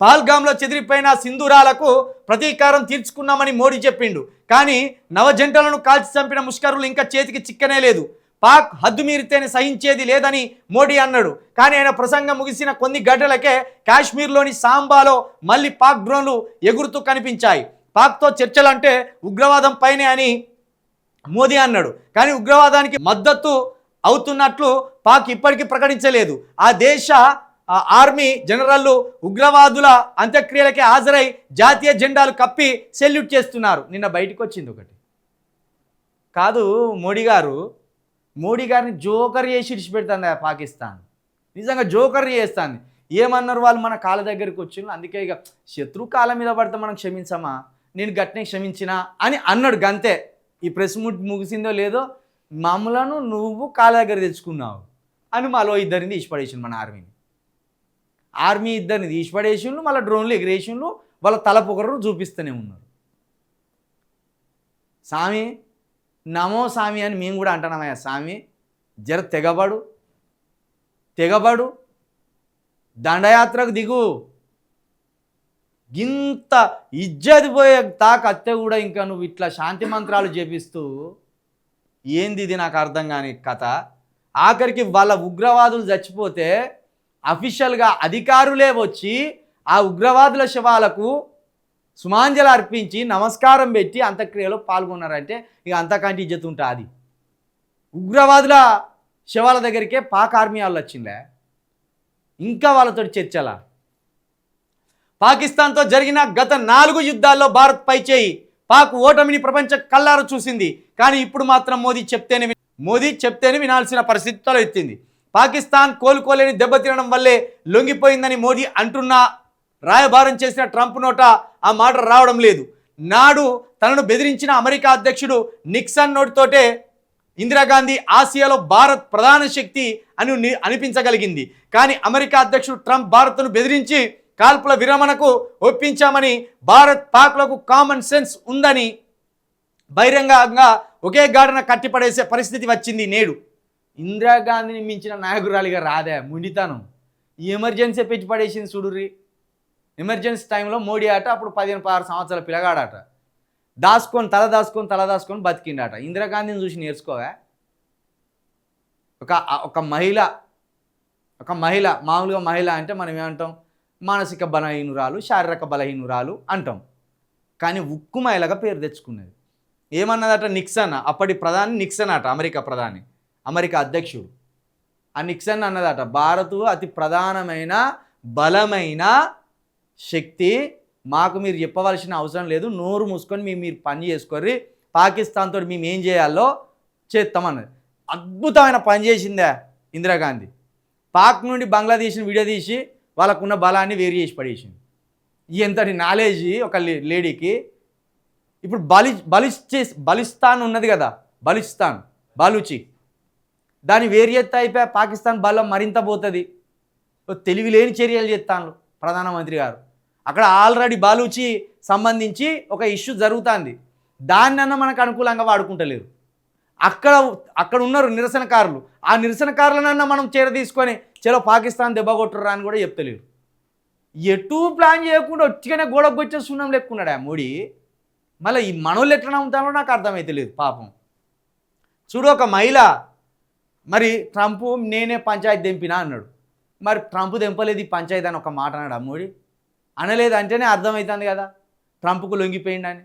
పాల్గామ్లో చెదిరిపోయిన సింధూరాలకు ప్రతీకారం తీర్చుకున్నామని మోడీ చెప్పిండు. కానీ నవజంటలను కాల్చి చంపిన ముష్కరులు ఇంకా చేతికి చిక్కనే లేదు. పాక్ హద్దు మీరితేనే సహించేది లేదని మోడీ అన్నాడు. కానీ ఆయన ప్రసంగం ముగిసిన కొన్ని గంటలకే కాశ్మీర్లోని సాంబాలో మళ్ళీ పాక్ డ్రోన్లు ఎగురుతూ కనిపించాయి. పాక్తో చర్చలంటే ఉగ్రవాదం పైనే అని మోదీ అన్నాడు. కానీ ఉగ్రవాదానికి మద్దతు అవుతున్నట్లు పాక్ ఇప్పటికీ ప్రకటించలేదు. ఆ దేశ ఆర్మీ జనరల్లు ఉగ్రవాదుల అంత్యక్రియలకే హాజరై జాతీయ జెండాలు కప్పి సెల్యూట్ చేస్తున్నారు. నిన్న బయటకు వచ్చింది ఒకటి. కాదు మోడీ గారు మోడీ గారిని జోకర్ చేసి ఇడిచిపెడుతుంది పాకిస్తాన్. నిజంగా జోకర్ చేస్తాను ఏమన్నారు వాళ్ళు మన కాళ్ళ దగ్గరికి వచ్చిండ్రు? అందుకే ఇక శత్రు కాళ్ళ మీద పడితే మనం క్షమించమా? నేను గట్టినే క్షమించినా అని అన్నాడు గంతే. ఈ ప్రెస్ ముట్ ముగిసిందో లేదో మమ్మలను నువ్వు కాళ్ళ దగ్గర తెచ్చుకున్నావు అని మాలో ఇద్దరిని తీసిపడేసిండు మన ఆర్మీని. ఆర్మీ ఇద్దరిని తీసిపడేసిండ్రు మళ్ళీ డ్రోన్లు ఎగిరేసిండ్రు వాళ్ళ తలపొకరు చూపిస్తూనే ఉన్నారు. స్వామి నమో స్వామి అని మేము కూడా అంటున్నామయ్యా స్వామి జర తెగబడు తెగబడు దండయాత్రకు దిగు. ఇంత ఇజ్జతి పోయే తాక కూడా ఇంకా నువ్వు ఇట్లా శాంతి మంత్రాలు చేపిస్తూ ఏంది ఇది నాకు అర్థం కాని కథ? ఆఖరికి వాళ్ళ ఉగ్రవాదులు చచ్చిపోతే అఫీషియల్గా అధికారులే వచ్చి ఆ ఉగ్రవాదుల శవాలకు సుమాంజలు అర్పించి నమస్కారం పెట్టి అంత్యక్రియలో పాల్గొన్నారంటే ఇక అంతకంటే ఇజ్జత్ అది ఉగ్రవాదుల శవాల దగ్గరికే పాక్ ఆర్మీ వాళ్ళు వచ్చిందే ఇంకా వాళ్ళతో చర్చలా. పాకిస్తాన్తో జరిగిన గత నాలుగు యుద్ధాల్లో భారత్ పై చేయి. పాక్ ఓటమిని ప్రపంచ కల్లారు చూసింది. కానీ ఇప్పుడు మాత్రం మోదీ చెప్తేనే వి- మోదీ చెప్తేనే వినాల్సిన పరిస్థితి ఎత్తింది పాకిస్తాన్ కోలుకోలేని దెబ్బతినడం వల్లే లొంగిపోయిందని మోదీ అంటున్నా రాయబారం చేసిన ట్రంప్ నోట ఆ మాట రావడం లేదు. నాడు తనను బెదిరించిన అమెరికా అధ్యక్షుడు నిక్సన్ నోటితోటే ఇందిరాగాంధీ ఆసియాలో భారత్ ప్రధాన శక్తి అని ని- అనిపించగలిగింది. కానీ అమెరికా అధ్యక్షుడు ట్రంప్ భారత్ను బెదిరించి కాల్పుల విరమణకు ఒప్పించామని భారత్ పాక్లకు కామన్ సెన్స్ ఉందని బహిరంగంగా ఒకే గాడిన కట్టిపడేసే పరిస్థితి వచ్చింది నేడు. ఇందిరాగాంధీని మించిన నాయకురాలిగా రాదే ముండితనం ఈ ఎమర్జెన్సీ పెంచి పడేసింది చూడుర్రి. ఎమర్జెన్సీ టైంలో మోడీ ఆట అప్పుడు పదిహేను పదహారు సంవత్సరాల పిల్లగాడట. దాచుకొని తల దాచుకొని తల దాచుకొని బతికిండట. ఇందిరాగాంధీని చూసి నేర్చుకోవా? ఒక ఒక మహిళ ఒక మహిళ మామూలుగా మహిళ అంటే మనం ఏమంటాం? మానసిక బలహీనురాలు శారీరక బలహీనురాలు అంటాం. కానీ ఉక్కు మహిళగా పేరు తెచ్చుకున్నది. ఏమన్నదట నిక్సన్? అప్పటి ప్రధాని నిక్సన్ అట అమెరికా ప్రధాని. అమెరికా అధ్యక్షుడు. ఆ నిక్సన్ అన్నదట భారత్ అతి ప్రధానమైన బలమైన శక్తి. మాకు మీరు చెప్పవలసిన అవసరం లేదు. నోరు మూసుకొని మీ మీరు పని చేసుకోర్రి. పాకిస్తాన్తో మేము ఏం చేయాలో చేస్తామన్నది అద్భుతమైన పని చేసిందే ఇందిరాగాంధీ పాక్ నుండి బంగ్లాదేశ్ని విడదీసి వాళ్ళకున్న బలాన్ని వేరు చేసి పడేసింది. ఎంతటి నాలెడ్జ్ ఒక లే- లేడీకి. ఇప్పుడు బలి బలిస్తే బలిస్తాన్ ఉన్నది కదా బలిస్తాన్ బలుచి దాని వేరు అయిపోయి పాకిస్తాన్ బలం మరింత పోతుంది. తెలివి లేని చర్యలు చేస్తాను ప్రధానమంత్రి గారు. అక్కడ ఆల్రెడీ బాలూచి సంబంధించి ఒక ఇష్యూ జరుగుతుంది. దాన్నన్నా మనకు అనుకూలంగా వాడుకుంటలేరు. అక్కడ అక్కడ ఉన్నారు నిరసనకారులు. ఆ నిరసనకారులనన్నా మనం చేర తీసుకొని చలో పాకిస్తాన్ దెబ్బ అని కూడా చెప్తలేరు. ఎటు ప్లాన్ చేయకుండా వచ్చిగానే గోడకు వచ్చే సున్నం లెక్కున్నాడు ఆ మోడీ? మళ్ళీ ఈ మనోళ్ళు ఎట్లా నమ్ముతానో నాకు అర్థమైతే లేదు పాపం. చూడు ఒక మహిళ మరి ట్రంప్ నేనే పంచాయతీ దింపినా అన్నాడు. మరి ట్రంప్ దింపలేదు ఈ పంచాయతీ అని ఒక మాట అన్నాడు ఆ మోడీ. అనలేదు అంటేనే అర్థమవుతుంది కదా. ట్రంప్కు లొంగిపోయిండని.